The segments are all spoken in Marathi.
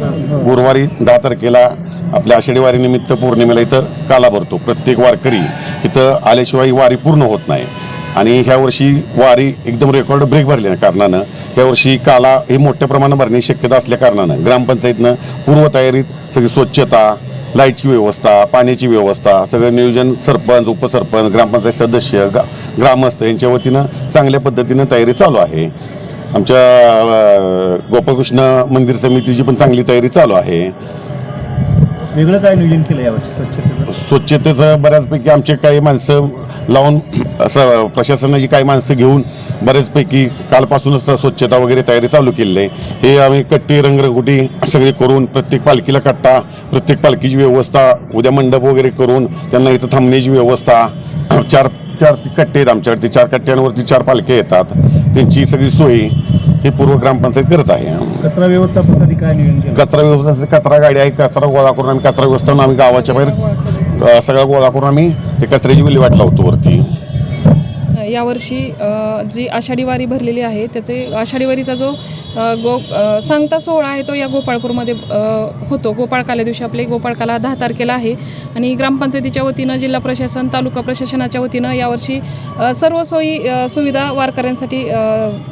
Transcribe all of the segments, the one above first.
गुरुवारी दहा तारखेला आपल्या आषाढी वारीनिमित्त पौर्णिमेला इथं काला भरतो. प्रत्येक वारकरी इथं आल्याशिवाय वारी पूर्ण होत नाही. आणि ह्या वर्षी वारी एकदम रेकॉर्ड ब्रेक भरल्या कारणानं ह्या वर्षी काला हे मोठ्या प्रमाणात भरण्याची शक्यता असल्या कारणानं ग्रामपंचायतनं पूर्वतयारीत सगळी स्वच्छता लाईटची व्यवस्था पाण्याची व्यवस्था सगळं नियोजन सरपंच उपसरपंच ग्रामपंचायत सदस्य ग्रामस्थ यांच्या वतीनं चांगल्या पद्धतीनं तयारी चालू आहे. आमच्या अं, गोपाळकृष्ण मंदिर समितीची पण चांगली तयारी चालू आहे. वेगळं काय नियोजन केलं यावर्षी स्वच्छतेचं? स्वच्छतेचं बऱ्याचपैकी आमचे काही माणसं लावून असं प्रशासनाची काही माणसं घेऊन बऱ्याचपैकी कालपासूनच स्वच्छता वगैरे तयारी चालू केलेली आहे. हे आम्ही कट्टी रंगरंगोटी सगळे करून प्रत्येक पालखीला कट्टा प्रत्येक पालखीची व्यवस्था उद्या मंडप वगैरे करून त्यांना इथं थांबण्याची व्यवस्था चार चार कट्टे आहेत आमच्याकडे. चार कट्ट्यांवरती चार पालख्या येतात. त्यांची सगळी सोय ही पूर्व ग्रामपंचायत करत आहे. कचरा व्यवस्थापनासाठी काय नियोजन केलं? कचरा व्यवस्था कचरा गाडी आहे कचरा गोळा करून आम्ही कचरा व्यवस्था आम्ही गावाच्या बाहेर अ, सगळा गोळा करून आम्ही ते कचऱ्याची विल्हेवाट लावतो वरती. यावर्षी जी आषाढी वारी भरलेली आहे त्याचे आषाढी वारीचा जो गो सांगता सोहळा आहे तो या गोपाळपूरमध्ये होतो. गोपाळकाल्या दिवशी आपले गोपाळकाला दहा तारखेला आहे. आणि ग्रामपंचायतीच्या वतीनं जिल्हा प्रशासन तालुका प्रशासनाच्या वतीनं यावर्षी सर्व सोयी सुविधा वारकऱ्यांसाठी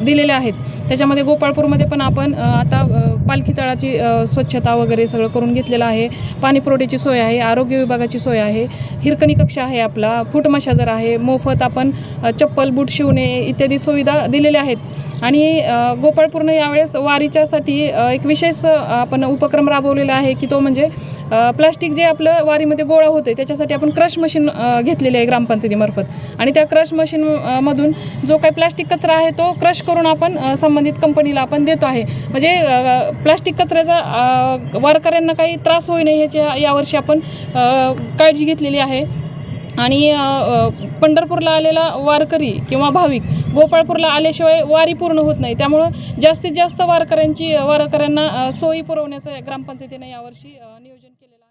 दिलेल्या आहेत. त्याच्यामध्ये गोपाळपूरमध्ये पण आपण आता पालखी तळाची स्वच्छता वगैरे सगळं करून घेतलेलं आहे. पाणी पुरवठ्याची सोय आहे आरोग्य विभागाची सोय आहे. हिरकणी कक्ष आहे आपला फूट मशाजर आहे. मोफत आपण चप चप्पल बूट शिवणे इत्यादी सुविधा दिलेल्या आहेत. आणि गोपाळपूरनं यावेळेस वारीच्यासाठी एक विशेष आपण उपक्रम राबवलेला आहे की तो म्हणजे प्लास्टिक जे आपलं वारीमध्ये गोळा होते त्याच्यासाठी आपण क्रश मशीन घेतलेली आहे ग्रामपंचायतीमार्फत. आणि त्या क्रश मशीन मधून जो काही प्लास्टिक कचरा आहे तो क्रश करून आपण संबंधित कंपनीला आपण देतो आहे. म्हणजे प्लास्टिक कचऱ्याचा वारकऱ्यांना काही त्रास होऊ नये ह्याची यावर्षी आपण काळजी घेतलेली आहे. आणि पंढरपूरला आलेला वारकरी किंवा भाविक गोपाळपूरला आल्याशिवाय वारी पूर्ण होत नाही. त्यामुळं जास्तीत जास्त वारकऱ्यांची वारकऱ्यांना सोयी पुरवण्याचं ग्रामपंचायतीने यावर्षी नियोजन केलेलं